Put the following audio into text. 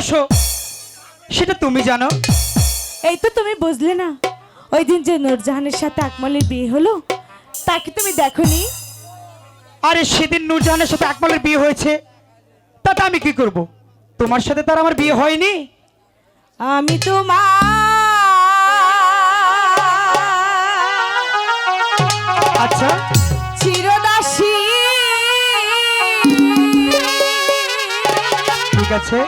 ভালোবাসো সেটা তুমি জানো। এই তো তুমি বুঝলে না। ওই দিন যে নূরজাহানের সাথে আকমলের বিয়ে হলো তাকে তুমি দেখনি? আরে সেদিন নূরজাহানের সাথে আকমলের বিয়ে হয়েছে। তাতে আমি কি করব? তোমার সাথে তার আমার বিয়ে হয়নি। আমি তোমার আচ্ছা। চিরদাসী। ঠিক আছে।